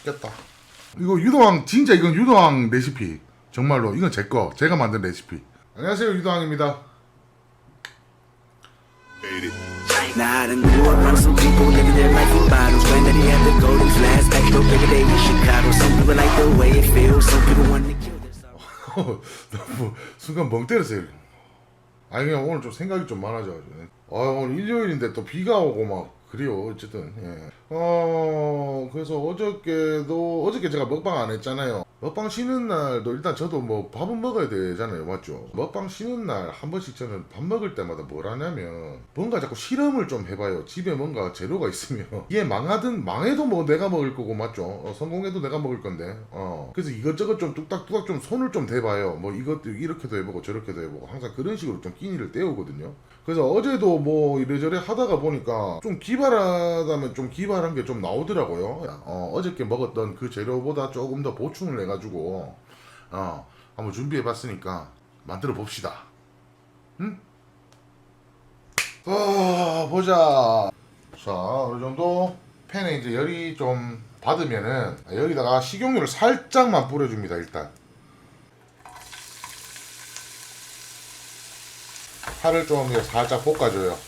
맛있겠다. 이거 유도왕 진짜 이건 유도왕 레시피. 정말로 이건 제 거. 제가 만든 레시피. 안녕하세요 유도왕입니다. Now I done grew up on some people living their life in bottles. Granddaddy had the golden flask, back door bigger day in Chicago. Some people like the way it feels, some people want to kill themselves. 너무 순간 멍 때렸어요. 아니 그냥 오늘 좀 생각이 좀 많아져가지고. 아 오늘 일요일인데 또 비가 오고 막 그래요. 어쨌든 예. 어 그래서 어저께도 어저께 제가 먹방 안 했잖아요. 먹방 쉬는 날도 일단 저도 뭐 밥은 먹어야 되잖아요, 맞죠? 먹방 쉬는 날 한 번씩 저는 밥 먹을 때마다 뭘 하냐면 뭔가 자꾸 실험을 좀 해봐요. 집에 뭔가 재료가 있으면 이게 망하든 망해도 뭐 내가 먹을 거고 맞죠? 어, 성공해도 내가 먹을 건데. 어 그래서 이것저것 좀 뚝딱뚝딱 좀 손을 좀 대봐요. 뭐 이것도 이렇게도 해보고 저렇게도 해보고 항상 그런 식으로 좀 끼니를 때우거든요. 그래서 어제도 뭐 이래저래 하다가 보니까 좀 기발하다면 좀 기발한 게 좀 나오더라고요. 어, 어저께 먹었던 그 재료보다 조금 더 보충을 해가지고 어, 한번 준비해봤으니까 만들어 봅시다. 응? 어, 보자. 자, 어느 정도 팬에 이제 열이 좀 받으면은 여기다가 식용유를 살짝만 뿌려줍니다. 일단. 파를 좀 살짝 볶아줘요.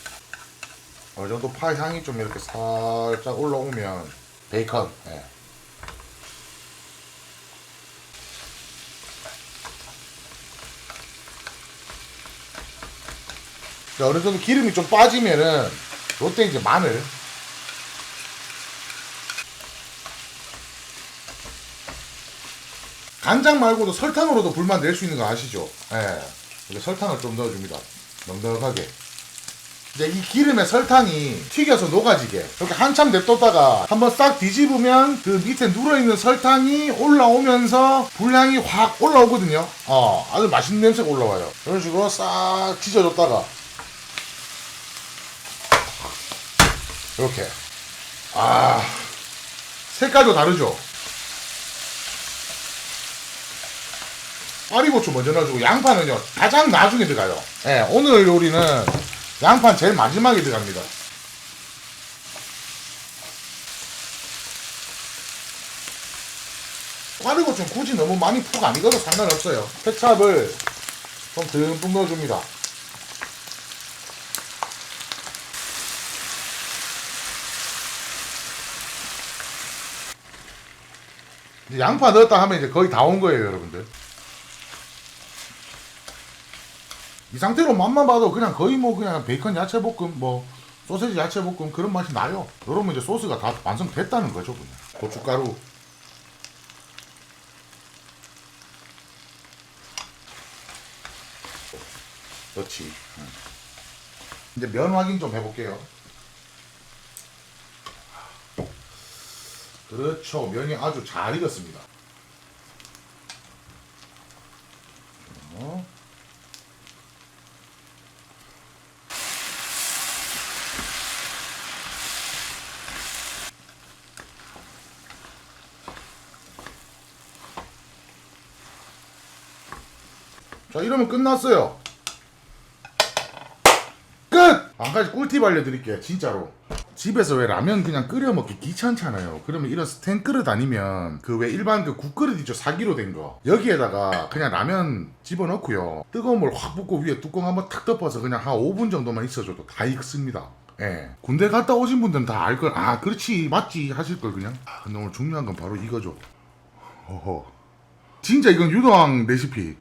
어느 정도 파 향이 좀 이렇게 살짝 올라오면 베이컨. 예. 자, 어느 정도 기름이 좀 빠지면은 요때 이제 마늘. 간장 말고도 설탕으로도 불만 낼 수 있는 거 아시죠? 예. 설탕을 좀 넣어줍니다. 넉넉하게. 이제 이 기름에 설탕이 튀겨서 녹아지게. 이렇게 한참 냅뒀다가 한번 싹 뒤집으면 그 밑에 눌어있는 설탕이 올라오면서 불향이 확 올라오거든요. 어 아주 맛있는 냄새가 올라와요. 이런 식으로 싹 지져줬다가. 이렇게. 아 색깔도 다르죠 파리고추 먼저 넣어주고 양파는요 가장 나중에 들어가요. 예, 오늘 요리는 양파는 제일 마지막에 들어갑니다. 파리고추는 굳이 너무 많이 푹 안 익어도 상관없어요. 케찹을 좀 듬뿍 넣어줍니다. 양파 넣었다 하면 이제 거의 다 온 거예요 여러분들 이 상태로 맛만 봐도 그냥 거의 뭐 그냥 베이컨 야채 볶음 뭐 소세지 야채 볶음 그런 맛이 나요. 그러면 이제 소스가 다 완성됐다는 거죠 그냥. 고춧가루. 그렇지. 응. 이제 면 확인 좀 해볼게요. 그렇죠. 면이 아주 잘 익었습니다. 어. 자 이러면 끝났어요 끝! 한 가지 꿀팁 알려드릴게요 진짜로 집에서 왜 라면 그냥 끓여 먹기 귀찮잖아요 그러면 이런 스텐 그릇 아니면 그 왜 일반 그 국그릇 있죠 사기로 된 거 여기에다가 그냥 라면 집어넣고요 뜨거운 물 확 붓고 위에 뚜껑 한번 탁 덮어서 그냥 한 5분 정도만 있어줘도 다 익습니다 예. 군대 갔다 오신 분들은 다 알 걸, 아, 그렇지, 맞지, 하실 걸, 그냥. 아, 근데 오늘 중요한 건 바로 이거죠. 허허. 진짜 이건 유도왕 레시피.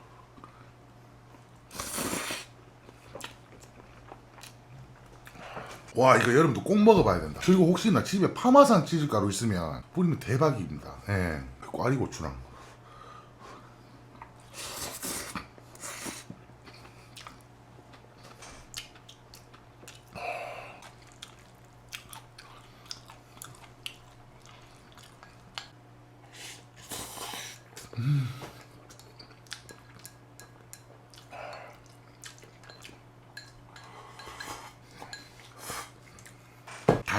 와 이거 여러분도 꼭 먹어봐야 된다. 그리고 혹시나 집에 파마산 치즈가루 있으면 뿌리면 대박입니다. 예. 꽈리고추랑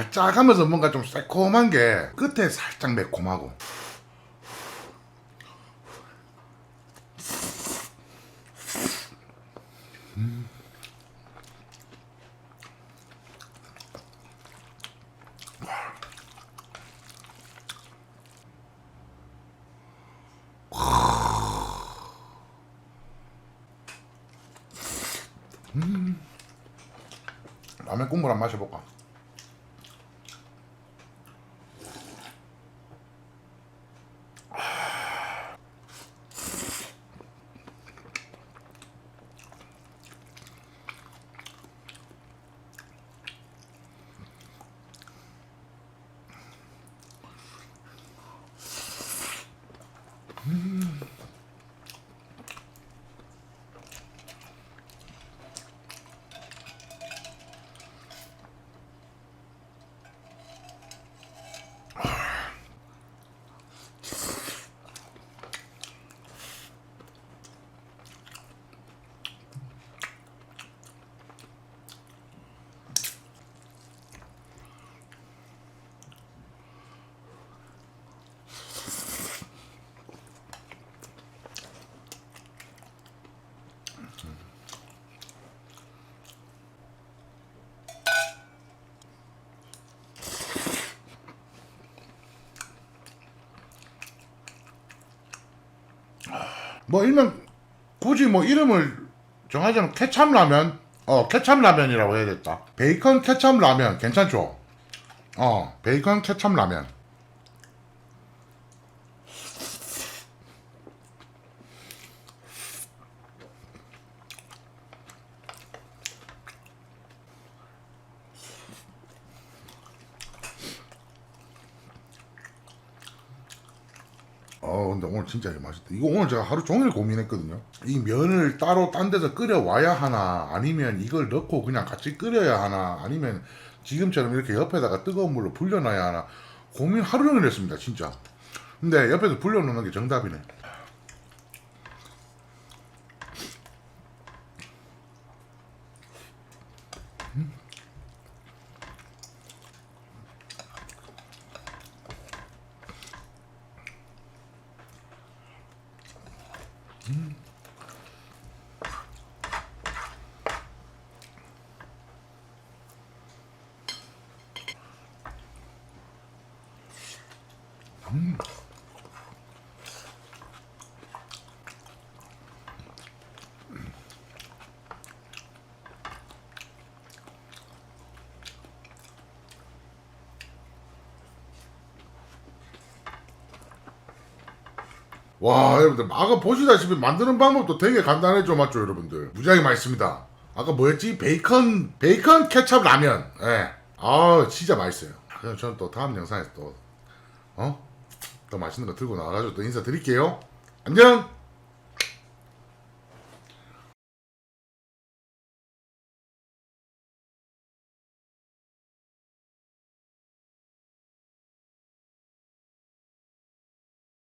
살짝 하면서 뭔가 좀 새콤한 게 끝에 살짝 매콤하고 음. 라면 국물 한 마셔볼까? 뭐 일명 굳이 뭐 이름을 정하자면 케찹 라면? 어 케찹 라면이라고 해야겠다. 베이컨 케찹 라면 괜찮죠? 어 베이컨 케찹 라면 어 근데 오늘 진짜 맛있다. 이거 오늘 제가 하루 종일 고민했거든요. 이 면을 따로 딴 데서 끓여 와야 하나 아니면 이걸 넣고 그냥 같이 끓여야 하나 아니면 지금처럼 이렇게 옆에다가 뜨거운 물로 불려놔야 하나. 고민 하루 종일 했습니다 진짜. 근데 옆에서 불려놓는 게 정답이네 음. 음. 와 여러분들 아까 보시다시피 만드는 방법도 되게 간단했죠 맞죠 여러분들? 무지하게 맛있습니다. 아까 뭐였지? 베이컨 베이컨 케찹 라면. 예아 진짜 맛있어요. 그럼 저는 또 다음 영상에서 또 어? 더 맛있는 거 들고 나와가지고 또 인사드릴게요. 안녕